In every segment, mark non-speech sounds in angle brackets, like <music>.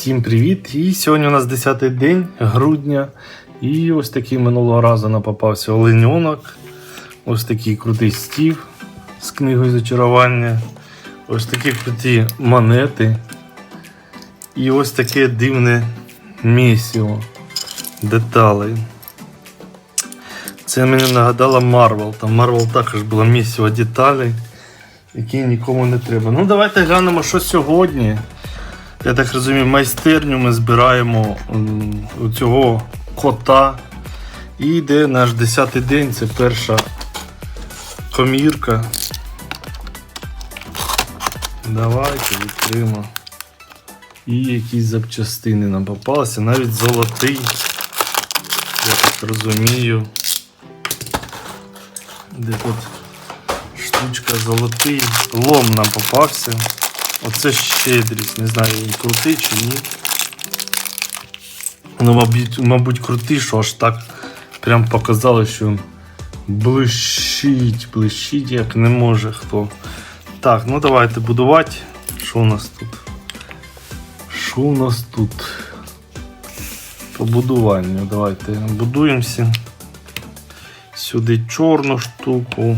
Всім привіт! І сьогодні у нас 10-й день грудня. І ось такий минулого разу нам попався оленьонок. Ось такий крутий стів з книгою зачарування. Ось такі круті монети. І ось таке дивне місіво деталей. Це мені нагадало Марвел. Там Марвел також було місіво деталей, які нікому не треба. Ну, давайте глянемо, що сьогодні. Я так розумію, майстерню ми збираємо цього кота. І йде наш 10-й день, це перша комірка. Давайте відкриємо. І якісь запчастини нам попалися, навіть золотий. Я так розумію. Де тут штучка золотий. Лом нам попався. Оце щедрість, не знаю, він крутий чи ні. Ну, мабуть, мабуть, крутий, що аж так прям показало, що блищить, блищить, як не може хто. Так, ну давайте будувати. Що у нас тут? Що у нас тут? По будуванню. Давайте будуємося. Сюди чорну штуку.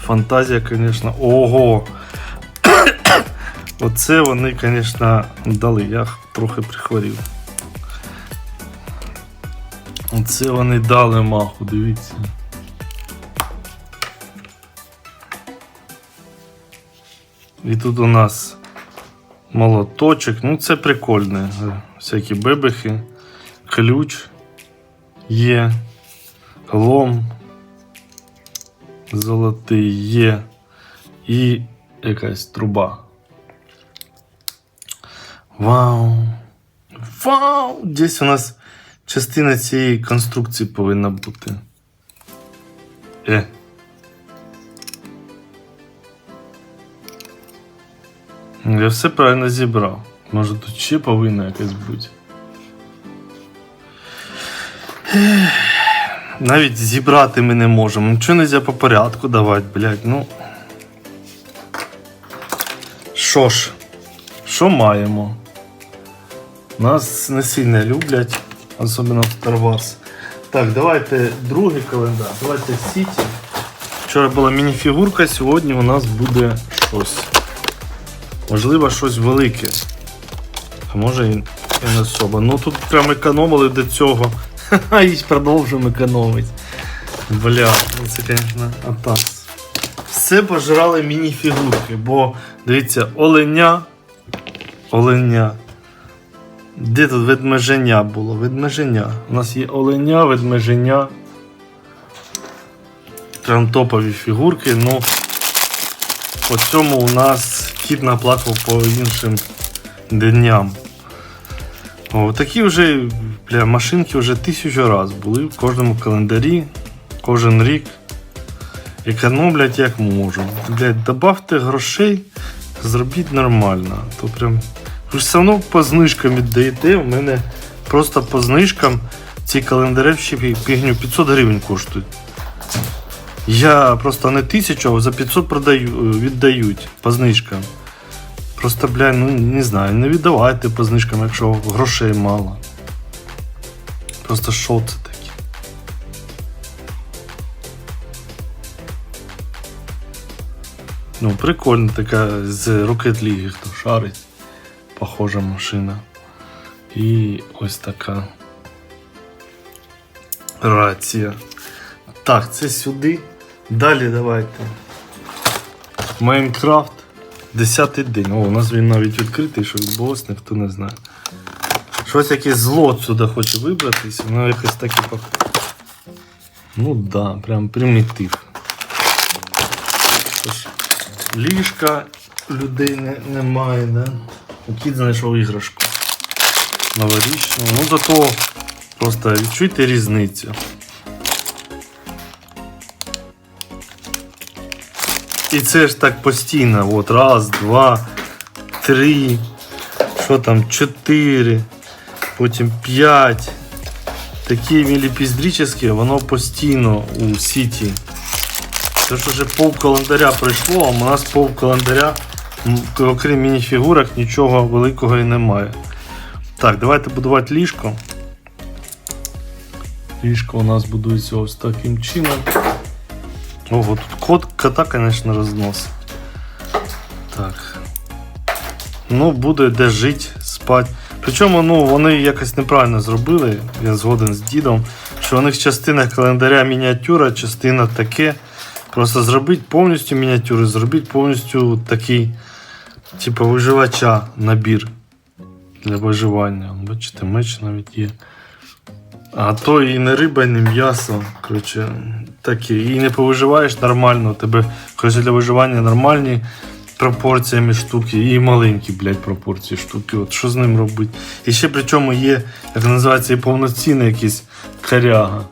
Фантазія, звісно. Ого! <coughs> Оце вони, звісно, дали. Я трохи прихворів. Оце вони дали маху, дивіться. І тут у нас молоточок. Ну, це прикольне. Всякі бебехи, ключ є, лом золотий є і якась труба. Вау! Вау! Десь у нас частина цієї конструкції повинна бути. Е. Я все правильно зібрав. Може тут ще повинна якась бути. Навіть зібрати ми не можемо. Нічого не можна по порядку давати, блядь. Ну. Що ж, що маємо? Нас не сильно люблять, особливо в Star Wars. Так, давайте другий календар. Давайте Сіті. Вчора була мініфігурка, сьогодні у нас буде щось. Можливо, щось велике. А може і, не особо. Ну тут прям економили до цього. <laughs> Ха-ха, і продовжуємо економити. Бля, ну це, звісно, атас. Все пожрали мініфігурки, бо дивіться, оленя. Оленя. Де тут ведмеженя було? Ведмеженя. У нас є оленя, ведмеженя. Прям топові фігурки. Ну, по цьому у нас кіт наплакав по іншим дням. О, такі вже бля, машинки вже тисячу разів були в кожному календарі, кожен рік. Економлять як можуть. Блядь, добавте грошей, зробіть нормально. То прям. Ви ж все одно по знижкам віддаєте. У мене просто по знижкам ці календарі ще пігню 500 гривень коштують. Я просто не тисячу, а за 500 продаю, віддають по знижкам. Просто, бля, ну не знаю, не віддавайте по знижкам, якщо грошей мало. Просто що це таке? Ну, прикольно така з Rocket League, хто шарить. Похожа машина. І ось така рація. Так, це сюди. Далі давайте. Майнкрафт. Десятий день. О, у нас він навіть відкритий, що відбулося, ніхто не знає. Щось якесь зло сюди хоче вибратись, воно якось таке пох... Ну да, прям примітив. Ліжка людей немає, да? Кіт знайшов іграшку. Новорічну. Ну зато просто відчуйте різницю. І це ж так постійно. От раз, два, три, що там, чотири, потім п'ять. Такі міліпіздрічні, воно постійно у сіті. Це ж вже пов календаря пройшло, а у нас пов календаря Окрім мініфігурок, нічого великого і немає. Так, давайте будувати ліжко. Ліжко у нас будується ось таким чином. Ого, тут кот, кота, звісно, рознос. Так. Ну, буде де жити, спати. Причому ну, вони якось неправильно зробили, я згоден з дідом, що у них частина календаря мініатюра, частина таке. Просто зробіть повністю мініатюри, зробіть повністю такий, типу, виживача набір для виживання. Бачите, меч навіть є. А то і не риба, і не м'ясо. Коротше, таке. І не повиживаєш нормально. У тебе коротше, для виживання нормальні пропорціями штуки і маленькі, блядь, пропорції штуки. От що з ним робити? І ще при чому є, як називається, і повноцінний якийсь коряга.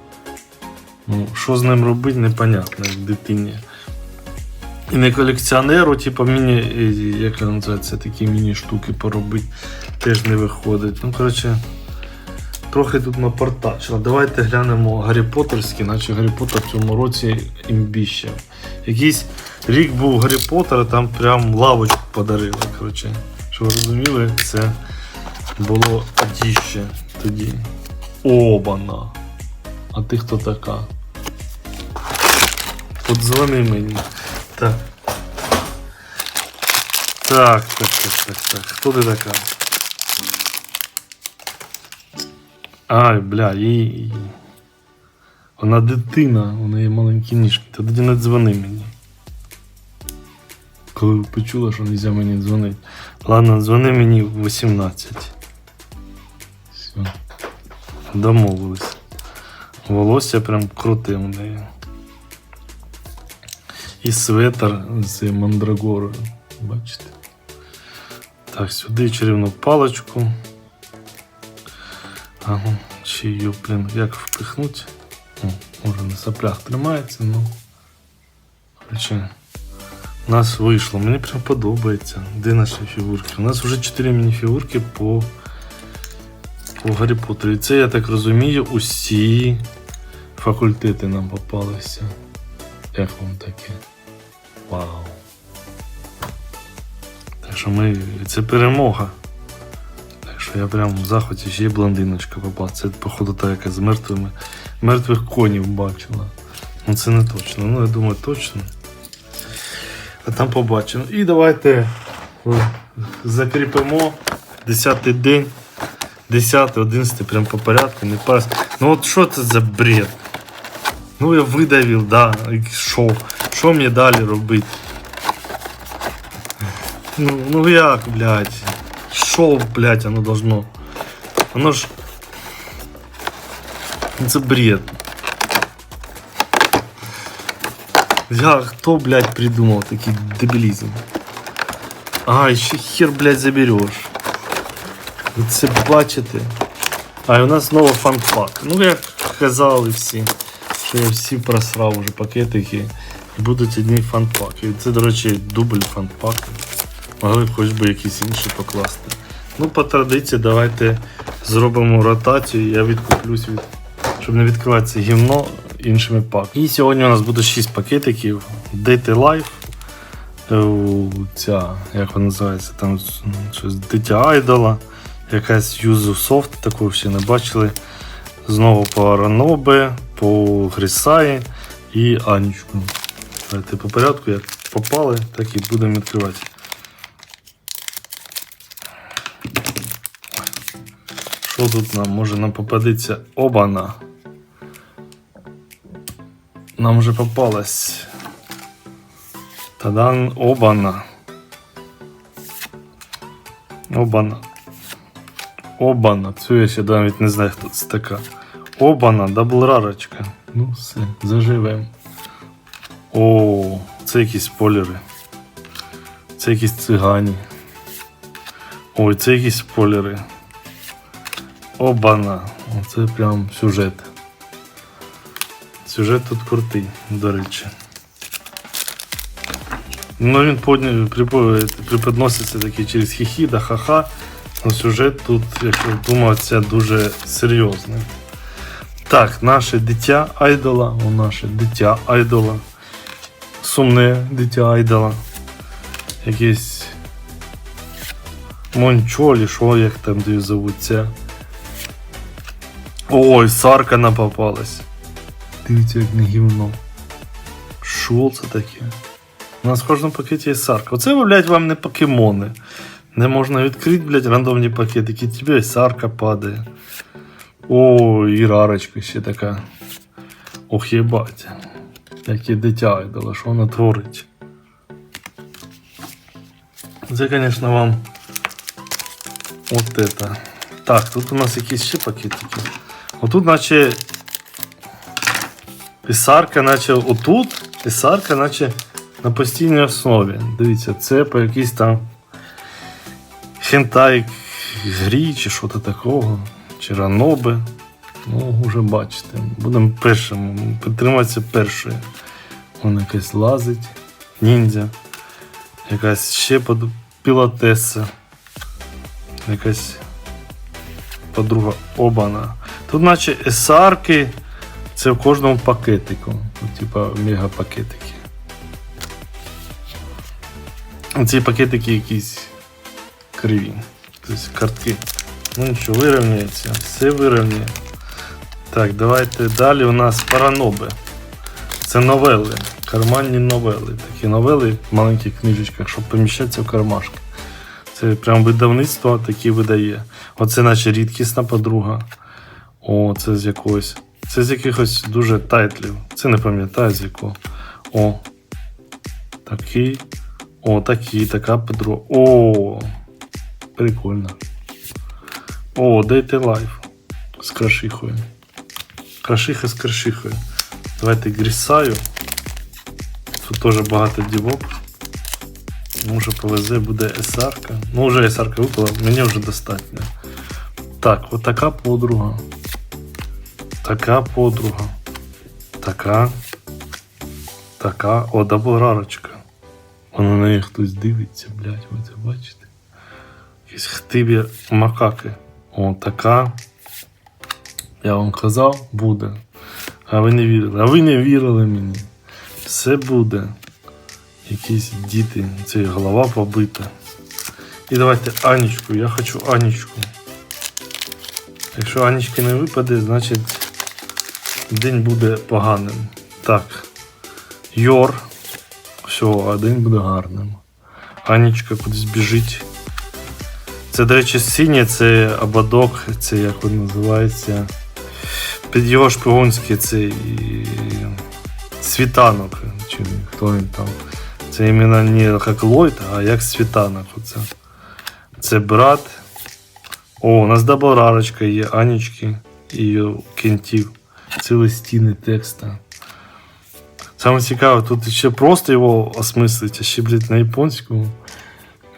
Ну, що з ним робити, непонятно, як дитині. І не колекціонеру, типу, міні, як називається, такі міні-штуки поробити, теж не виходить. Ну, коротше, трохи тут напортачило. Давайте глянемо Гаррі Поттерські, наче Гаррі Поттер в цьому році імбіще. Якийсь рік був Гаррі Поттер, там прям лавочку подарили. Коротше. Що ви розуміли, це було одіще тоді. Обана. А ти хто така? Подзвони мені. Так. Так, так, так, так, так. Хто ти така? Ай, бля, їй. Вона дитина, у неї маленькі ніжки. Та тоді не дзвони мені. Коли почула, що не можна мені дзвонити. Ладно, дзвони мені в 18. Все. Домовились. Волосся прям круте в неї. І светр з мандрагорою. Бачите? Так, сюди чарівну паличку. Ага, чи її, блін, як впихнуть? О, може на соплях тримається, ну. Короче, у нас вийшло. Мені прям подобається. Де наші фігурки? У нас вже 4 міні-фігурки по, по Гаррі Поттеру. І це, я так розумію, усі факультети нам попалися. Вам таке? Вау. Так що ми. Це перемога. Так що я прям в захваті ще й блондиночка попала. Це, походу, та яка з мертвими. Мертвих конів бачила. Ну це не точно. Ну, я думаю, точно. А там побачимо. І давайте закріпимо 10-й день. 10, 11 прям по порядку, не пас. Ну от що це за бред? Ну я видавив, да. І що? Що мені далі робити? Ну, ну як, блядь? Що, блядь, оно должно? Оно ж. Ну, Це бред. Я хто, блядь, придумав такий дебілізм? А, ще хер, блядь, забереш. Ви це бачите? А і у нас знову фанпак. Ну, як казали всі, Що я всі просрав уже пакетики. Будуть одні фанпаки. Це, до речі, дубль фанпаки. Могли б хоч би якісь інші покласти. Ну, по традиції, давайте зробимо ротацію. Я відкуплюсь від. Щоб не відкривати це гімно іншими паками. І сьогодні у нас буде 6 пакетиків. Date Life. Е, Ця, як вона називається, там щось дитя айдола. Якась Юзу Софт, таку ще не бачили. Знову по Ранобе, по Грісаї і Анічку. Давайте по порядку, як попали, так і будемо відкривати. Що тут нам? Може нам попадеться обана. Нам вже попалась. Тадан обана. Обана. Обана. Цю я ще навіть не знаю, хто це така. Обана, даблрарочка. Ну все, заживемо. О, це якісь спойлери. Це якісь цигані. Ой, це якісь спойлери. Обана. Оце прям сюжет. Сюжет тут крутий, до речі. Ну він преподноситься такий через хіхі да ха-ха. Но сюжет тут, як я думав, це дуже серйозний. Так, наше дитя айдола, о, наше дитя айдола. Сумне дитя айдола. Якесь Мончолі, що як там де зовуться. Ой, Саркана попалась. Дивіться, як не гівно. Що це таке? У нас в кожному пакеті є сарка. Оце, блядь, вам не покемони. Не можна відкрити, блядь, рандомні пакетики. Тебе і сарка падає. О, і рарочка ще така. Ох, єбать. Яке дитя ідола, що вона творить. Це, звісно, вам от это. Так, тут у нас якісь ще пакетики. Отут, наче. Писарка, наче отут, писарка, наче на постійній основі. Дивіться, це по якійсь там хентай грі чи що то такого, чи раноби. Ну, вже бачите. Будемо першим. Підтриматися першою. Вона якась лазить, ніндзя, якась ще под... пілотеса, якась подруга Обана. Тут, наче есарки, це в кожному пакетику. Ну, Типа мегапакетики. Ці пакетики якісь криві. Тобто картки. Ну нічого, вирівняється, все вирівняє. Так, давайте далі у нас параноби. Це новели, карманні новели. Такі новели в маленьких книжечках, щоб поміщатися в кармашки. Це прям видавництво такі видає. Оце наче рідкісна подруга. О, це з якогось. Це з якихось дуже тайтлів. Це не пам'ятаю з якого. О. Такий. О, такий, така подруга. О. Прикольно. О, Date Life. З крашихою. Крашиха з крашихою. Давайте грісаю. Тут теж багато дівок. Може повезе буде есарка. Ну, вже есарка випала, мені вже достатньо. Так, от така подруга. Така подруга. Така. Така. О, дабл-рарочка. Вона на неї хтось дивиться, блядь, ви це бачите? Якісь хтиві макаки. О, така. Я вам казав, буде. А ви не вірили. А ви не вірили мені. Все буде. Якісь діти. Це голова побита. І давайте Анічку. Я хочу Анічку. Якщо Анічки не випаде, значить день буде поганим. Так. Йор. Все, а день буде гарним. Анічка кудись біжить. Це, до речі, синє, це ободок, це як він називається. Під його шпигунський цей світанок. Чи хто він там. Це іменно не як Ллойд, а як світанок. Оце. Це брат. О, у нас дабл-рарочка є, Анічки і кентів. Цілі стіни текста. Саме цікаве, тут ще просто його осмислить, а ще, блядь, на японському.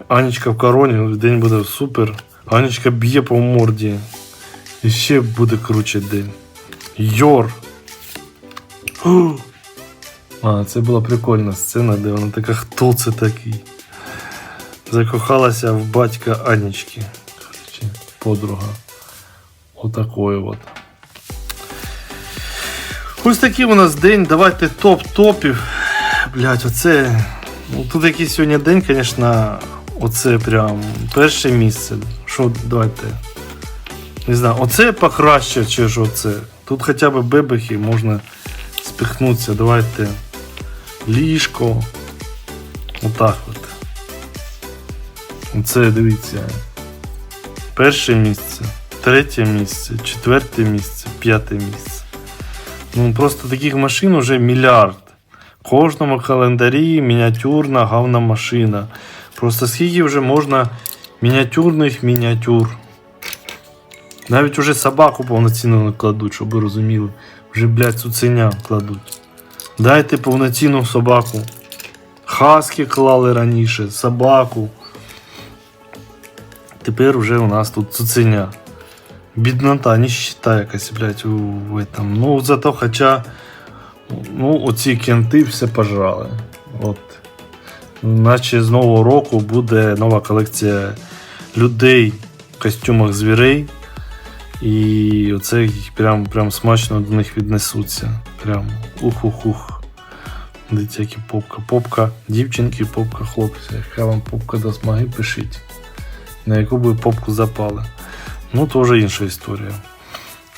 Анічка в короні, день буде супер. Анічка б'є по морді. І ще буде круче день. Йор. <gasps> А, це була прикольна сцена, де вона така, хто це такий? Закохалася в батька Анічки. Подруга. Отакої от. Ось такий у нас день. Давайте топ-топів. Блять, оце. Ну, тут якийсь сьогодні день, звісно, оце прям перше місце. Що, давайте. Не знаю, оце покраще, чи ж оце. Тут хоча б бебехи можна спихнутися. Давайте. Ліжко. Отак от. Оце дивіться. Перше місце, третє місце, четверте місце, п'яте місце. Ну просто таких машин уже мільярд. В кожному календарі мініатюрна гавна машина. Просто скільки вже можна мініатюрних мініатюр. Навіть уже собаку повноцінно кладуть, щоб ви розуміли. Вже, блядь, цуценя кладуть. Дайте повноцінну собаку. Хаски клали раніше, собаку. Тепер вже у нас тут цуценя. Біднота, нищета якась, блядь, у, этом. Ну, зато хоча. Ну, оці кенти все пожрали. От. Наче з нового року буде нова колекція людей в костюмах звірей. І оце прям, прям смачно до них віднесуться. Прям ух-ух-ух. Дивіться, попка. Попка дівчинки, попка хлопця. Яка вам попка до смаги пишіть. на яку би попку запали. Ну, то вже інша історія.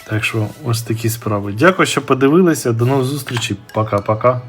Так що ось такі справи. Дякую, що подивилися. До нових зустрічей. Пока-пока.